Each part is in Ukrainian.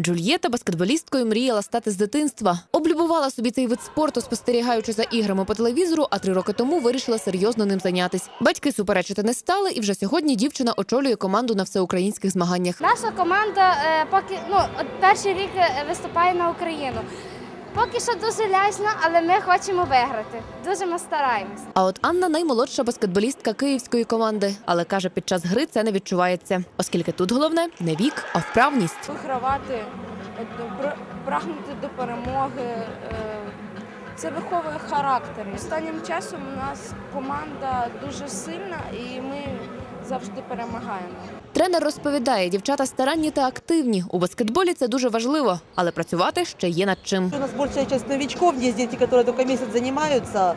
Джульєта баскетболісткою мріяла стати з дитинства. Облюбувала собі цей вид спорту, спостерігаючи за іграми по телевізору, а три роки тому вирішила серйозно ним зайнятись. Батьки суперечити не стали, і вже сьогодні дівчина очолює команду на всеукраїнських змаганнях. Наша команда е, поки ну перший рік е, виступає на Україну. Поки що дуже лячно, але ми хочемо виграти. Дуже ми стараємось. А от Анна наймолодша баскетболістка київської команди, але каже, під час гри це не відчувається, оскільки тут головне не вік, а вправність. вигравати, е, прагнути до перемоги. е, Це виховує характер. Останнім часом у нас команда дуже сильна і ми завжди перемагаємо. Тренер розповідає, дівчата старанні та активні. У баскетболі це дуже важливо, але працювати ще є над чим. У нас большая часть новичков, есть дети, которые только месяц занимаются.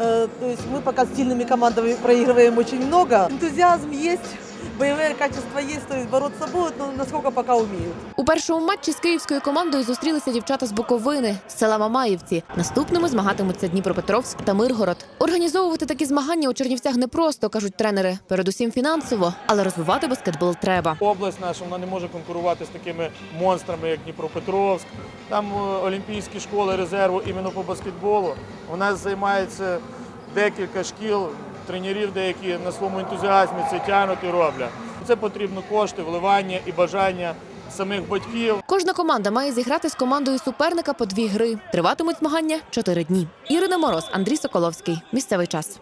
Э, То есть мы пока с сильными командами проигрываем очень много. Энтузиазм есть, боевые качества есть, то есть бороться будут, но насколько пока умеют. У першому матчі з київською командою зустрілися дівчата з Буковини, з села Мамаївці. Наступними змагатимуться Дніпропетровськ та Миргород. Організовувати такі змагання у Чернівцях непросто, кажуть тренери. Передусім фінансово, але розвивати баскетбол треба. Область наша вона не може конкурувати з такими монстрами, як Дніпропетровськ. Там е, олімпійські школи резерву іменно по баскетболу. У нас займається декілька шкіл, тренерів деякі на своєму ентузіазмі це тягнуть і роблять. Це потрібно кошти, вливання і бажання самих батьків. Кожна команда має зіграти з командою суперника по дві гри. Триватимуть змагання чотири дні. Ірина Мороз, Андрій Соколовський. Місцевий час.